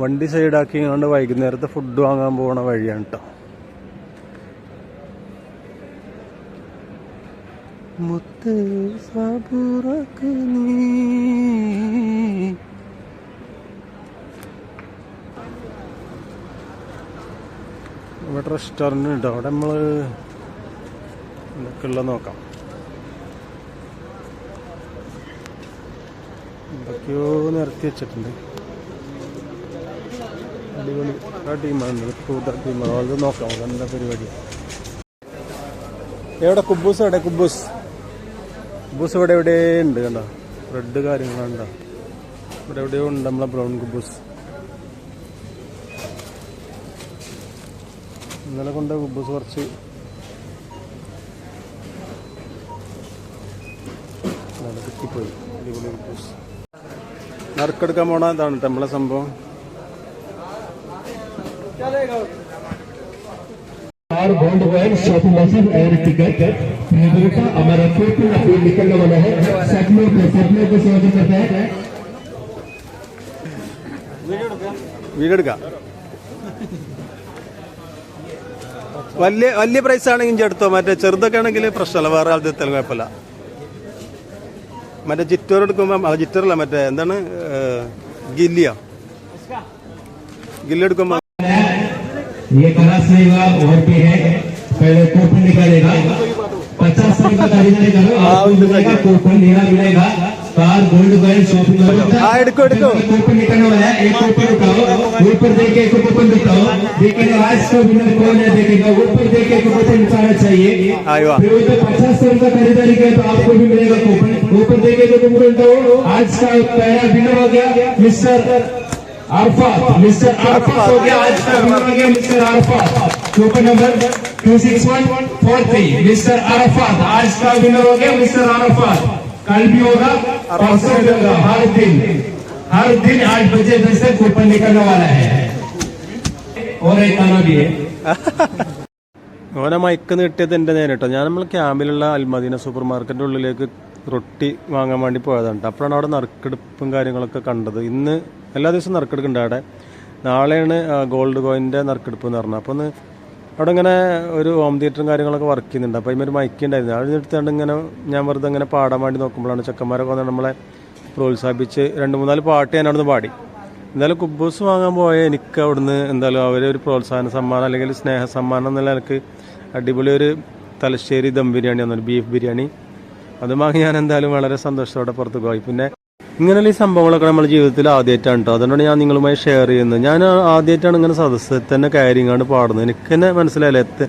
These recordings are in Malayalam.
വണ്ടി സൈഡാക്കി കൊണ്ട് വൈകുന്നേരത്തെ ഫുഡ് വാങ്ങാൻ പോണ വഴിയാണ് കേട്ടോ മുത്ത് നീ. ഇവിടെ റെസ്റ്റോറന്റ് ഉണ്ട് അവിടെ നമ്മൾ എന്തൊക്കെയുള്ള നോക്കാം. എന്തൊക്കെയോ നിരത്തി വെച്ചിട്ടുണ്ട്. അടിപൊളി. ആ ടീമാണ് ടീമാണ്. നോക്കാം എന്താ പരിപാടി. എവിടെ? കുബൂസ് എവിടെ? കുബൂസ് കുബൂസ് ഇവിടെ എവിടെ ഉണ്ട് കണ്ടോ? റെഡ് കാര്യങ്ങളുണ്ടോ ഇവിടെ എവിടെയോ ഉണ്ട് നമ്മളെ ബ്രൗൺ കുബൂസ് ഇന്നലെ കൊണ്ട് കുബൂസ് കുറച്ച്. കിട്ടിപ്പോയി. അടിപൊളി കുബൂസ് നറുക്കെടുക്കാൻ പോണ ഇതാണ് നമ്മളെ സംഭവം. और गोल्ड कॉइन शॉपिंग मशीन और टिकट प्रियंका हमारा टोटल अभी निकलने वाला है सब लोग सब लोग को स्वागत करता है വീടെടുക്കാം വലിയ വലിയ പ്രൈസ് ആണെങ്കിൽ ഇഞ്ചി എടുത്തോ മറ്റേ ചെറുതൊക്കെ ആണെങ്കിൽ പ്രശ്നമല്ല വേറെ ആൾ എത്താലും കുഴപ്പമില്ല മറ്റേ ജിറ്റർ എടുക്കുമ്പോൾ ജിറ്ററല്ല മറ്റേ എന്താണ് ഏഹ്, ഗില്ലിയോ ഗില്ലി ये करास नहीं हुआ ओवर पे है। पहले कूपन निकालेगा। पचास रुपए का खरीदने करो आपको कूपन लेना मिलेगा। कार गोल्ड कॉइन शॉपिंग कूपन निकालने वाला है एक कूपन उठाओ। ऊपर देखे एक कूपन दिखाओ। लेकिन आज का विनर कौन है देखेगा? ऊपर देखे एक कूपन निकालना चाहिए। फिर वो पचास रुपए का खरीदारी करे तो आपको भी मिलेगा कूपन। ऊपर देखे तो कूपन उठाओ। आज का पहला विनर हो गया मिस्टर अरफात मिस्टर अरफात हो गया आज का विनर हो गया mister Arfat coupon number two six one four three mister Arfat आज का विनर हो गया मिस्टर अरफात कल भी होगा परसों भी होगा हर दिन हर दिन आठ बजे दस से कूपन निकलने वाला है और एक गाना भी है ഓനെ മയക്ക് നീട്ടിയത് എൻ്റെ നേരെ കേട്ടോ ഞാൻ നമ്മൾ ക്യാമ്പിലുള്ള അൽമദീന സൂപ്പർ മാർക്കറ്റിൻ്റെ ഉള്ളിലേക്ക് റൊട്ടി വാങ്ങാൻ വേണ്ടി പോയതാണ് ട്ടോ. അപ്പോഴാണ് അവിടെ നറുക്കെടുപ്പും കാര്യങ്ങളൊക്കെ കണ്ടത് ഇന്ന് എല്ലാ ദിവസവും നറുക്കെടുക്കുന്നുണ്ട് അവിടെ. നാളെയാണ് ഗോൾഡ് കോയിന്റെ നറുക്കെടുപ്പ് എന്ന് പറഞ്ഞത്. അപ്പോൾ ഒന്ന് അവിടെ ഇങ്ങനെ ഒരു ഹോം തിയേറ്ററും കാര്യങ്ങളൊക്കെ വർക്ക് ചെയ്യുന്നുണ്ട്. അപ്പോൾ അതിമൊരു മൈക്ക് ഉണ്ടായിരുന്നു. അവിടെ എടുത്തുകൊണ്ട് ഇങ്ങനെ ഞാൻ വെറുതെ ഇങ്ങനെ പാടാൻ വേണ്ടി നോക്കുമ്പോഴാണ് ചെക്കന്മാരൊക്കെ വന്ന് നമ്മളെ പ്രോത്സാഹിപ്പിച്ച് രണ്ട് മൂന്നാൽ പാട്ട് ഞാൻ അവിടുന്ന് പാടി. എന്തായാലും കുബ്ബൂസ് വാങ്ങാൻ പോയ എനിക്ക് അവിടുന്ന് എന്തായാലും അവരെ ഒരു പ്രോത്സാഹന സമ്മാനം അല്ലെങ്കിൽ സ്നേഹ സമ്മാനം എന്നുള്ള എനിക്ക് അടിപൊളി ഒരു തലശ്ശേരി ദം ബിരിയാണി വന്നു. ബീഫ് ബിരിയാണി. അത് വാങ്ങി ഞാൻ എന്തായാലും വളരെ സന്തോഷത്തോടെ പുറത്ത് പോയി. പിന്നെ ഇങ്ങനെയുള്ള ഈ സംഭവങ്ങളൊക്കെ നമ്മുടെ ജീവിതത്തിൽ ആദ്യമായിട്ടാണ് കേട്ടോ അതുകൊണ്ട് ഞാൻ നിങ്ങളുമായി ഷെയർ ചെയ്യുന്നത്. ഞാൻ ആദ്യമായിട്ടാണ് ഇങ്ങനെ സദസ്സിൽ തന്നെ കയറിങ്ങാണ്ട് പാടുന്നത്. എനിക്ക് തന്നെ മനസ്സിലായില്ല എത്ര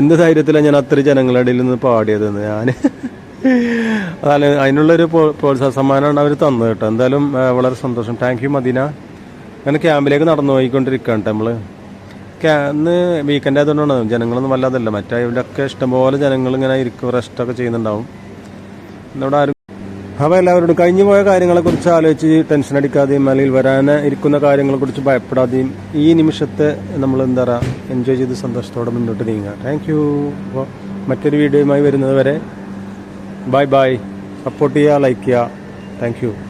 എന്ത് ധൈര്യത്തിലാണ് ഞാൻ അത്ര ജനങ്ങളുടെ ഇടയിൽ നിന്ന് പാടിയതെന്ന് ഞാൻ അതാണ് അതിനുള്ളൊരു പ്രോ- സമ്മാനമാണ് അവർ തന്നത് കേട്ടോ എന്തായാലും വളരെ സന്തോഷം. Thank you Madina. അങ്ങനെ ക്യാമ്പിലേക്ക് നടന്നു പോയിക്കൊണ്ടിരിക്കുകയാണ് കേട്ടോ നമ്മൾ ഇന്ന് വീക്കെൻഡ് ആയതുകൊണ്ടാണ് ജനങ്ങളൊന്നും വല്ലാതല്ല. മറ്റേ ഇവിടെയൊക്കെ ഇഷ്ടംപോലെ ജനങ്ങൾ ഇങ്ങനെ ഇരിക്കും റെസ്റ്റൊക്കെ ചെയ്യുന്നുണ്ടാവും. ഇന്നിവിടെ ആരും അപ്പോൾ എല്ലാവരോടും കഴിഞ്ഞു പോയ കാര്യങ്ങളെക്കുറിച്ച് ആലോചിച്ച് ടെൻഷൻ അടിക്കാതെയും അല്ലെങ്കിൽ വരാൻ ഇരിക്കുന്ന കാര്യങ്ങളെക്കുറിച്ച് ഭയപ്പെടാതെയും ഈ നിമിഷത്തെ നമ്മൾ എന്താ പറയുക എൻജോയ് ചെയ്ത് സന്തോഷത്തോടെ മുന്നോട്ട് നീങ്ങുക. താങ്ക് യു അപ്പോൾ മറ്റൊരു വീഡിയോയുമായി വരുന്നത് വരെ ബൈ ബൈ സപ്പോർട്ട് ചെയ്യുക ലൈക്ക് ചെയ്യുക. താങ്ക്